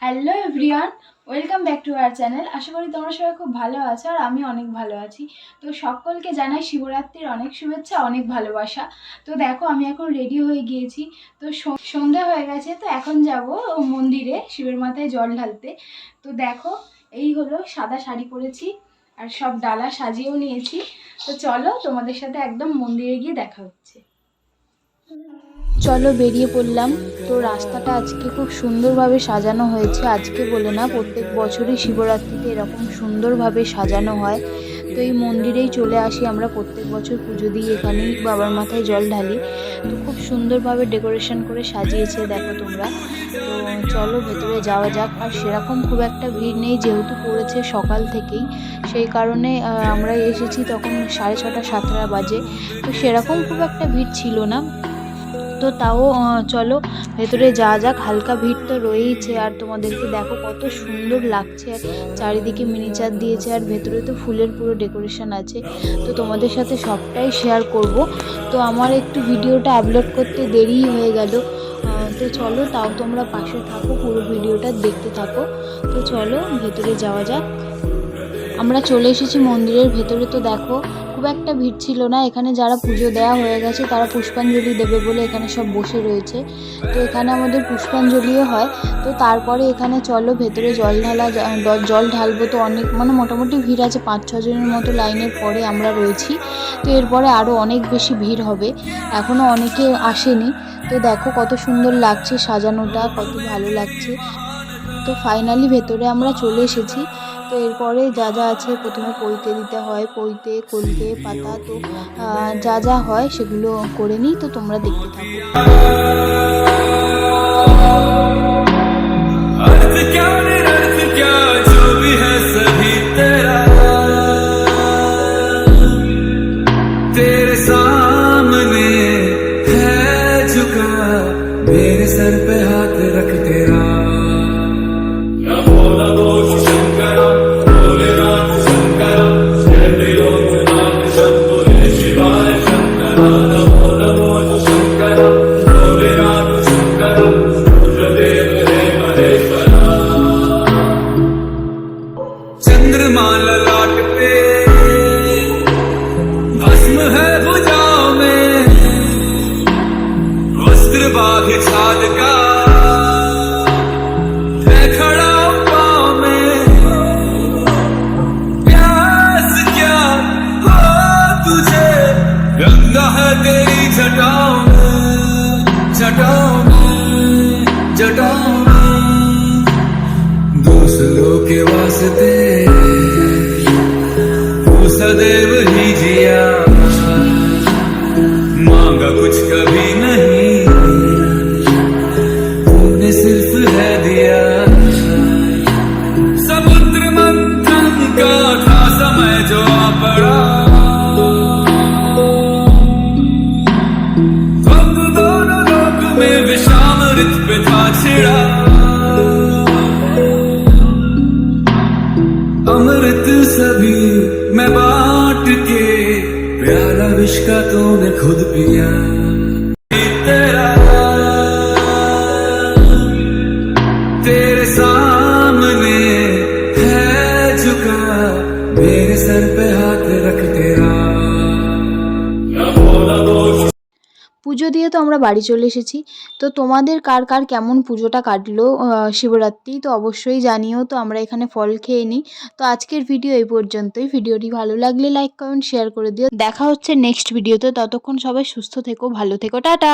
Hello everyone welcome back to our channel আশা করি তোমরা সবাই খুব ভালো আছো আর আমি অনেক ভালো আছি। তো সকলকে জানাই শিবরাত্রির অনেক শুভেচ্ছা, অনেক ভালোবাসা। তো দেখো, আমি এখন রেডি হয়ে গিয়েছি। তো স- সন্ধ্যা হয়ে গেছে, তো এখন যাব মন্দিরে শিবের মাথায় জল ঢালতে। তো দেখো, এই হলো সাদা শাড়ি পরেছি আর সব ডালা সাজিয়েও নিয়েছি। তো চলো তোমাদের সাথে একদম মন্দিরে গিয়ে দেখা হচ্ছে। চলো বেরিয়ে পড়লাম। তো রাস্তাটা আজকে খুব সুন্দরভাবে সাজানো হয়েছে। আজকে বলে না, প্রত্যেক বছরই শিবরাত্রিতে এরকম সুন্দরভাবে সাজানো হয়। তো এই মন্দিরেই চলে আসি আমরা। প্রত্যেক বছর পুজো দিই এখানেই, বাবার মাথায় জল ঢালি। তো খুব সুন্দরভাবে ডেকোরেশন করে সাজিয়েছে, দেখো তোমরা। তো চলো ভেতরে যাওয়া যাক। আর সেরকম খুব একটা ভিড় নেই, যেহেতু পড়েছে সকাল থেকেই। সেই কারণে আমরা এসেছি তখন সাড়ে ছটা, সাতটা বাজে। তো সেরকম খুব একটা ভিড় ছিল না। তো তাও চলো, ভেতরে যা যাক, হালকা ভিড় তো রয়েইছে। আর তোমাদেরকে দেখো কত সুন্দর লাগছে চারিদিকে মিনিচার দিয়েছে, আর ভেতরে তো ফুলের পুরো ডেকোরেশন আছে। তো তোমাদের সাথে সবটাই শেয়ার করব। তো আমার একটু ভিডিওটা আপলোড করতে দেরি হয়ে গেল। তো চলো, তাও তোমরা পাশে থাকো, পুরো ভিডিওটা দেখতে থাকো। তো চলো, ভেতরে যাওয়া যাক। আমরা চলে এসেছি মন্দিরের ভেতরে, তো দেখো খুব একটা ভিড় ছিল না। এখানে যারা পুজো দেওয়া হয়ে গেছে, তারা পুষ্পাঞ্জলি দেবে বলে এখানে সব বসে রয়েছে। তো এখানে আমাদের পুষ্পাঞ্জলিও হয়। তো তারপরে এখানে চলো, ভেতরে জল ঢালা জল ঢালবো তো অনেক মানে মোটামুটি ভিড় আছে, পাঁচ ছজনের মতো লাইনের পরে আমরা রয়েছি। তো এরপরে আরও অনেক বেশি ভিড় হবে। এখনও অনেকে আসেনি। তো দেখো কত সুন্দর লাগছে সাজানোটা, কত ভালো লাগছে। তো ফাইনালি ভেতরে আমরা চলে এসেছি। তো এরপরে যা যা আছে প্রথমে পইতে দিতে হয়, পইতে কলতে পাতা, তো যা যা হয় সেগুলো করে নিই, তো তোমরা দেখতে থাকো। है भुजाओं में। वस्त्र बाघ छाद का। खड़ा प्यास क्या तुझे? है दूसरों के वास्ते। सदैव ही जिया। मांगा कुछ कभी नहीं। तूने सिर्फ़ है दिया। समुद्र मंथन का था समय जो पड़ा। द्वंद्व दोनों लोक में विषामृत पे था छिड़ा। अमृत सभी मैं के विष का तूने खुद पिया तेरा तेरे सामने है झुका। मेरे सर पे हाथ रख तेरा। পুজো দিয়ে তো আমরা বাড়ি চলে এসেছি। তো তোমাদের কার কার কেমন পুজোটা কাটলো? শিবরাত্রি তো অবশ্যই জানিও, তো আমরা এখানে ফল খেয়ে নিই। তো আজকের ভিডিও এই পর্যন্তই। ভিডিওটি ভালো লাগলে লাইক কমেন্ট শেয়ার করে দিও। দেখা হচ্ছে নেক্সট ভিডিওতে ততক্ষণ সবাই সুস্থ থেকো, ভালো থেকো, টাটা!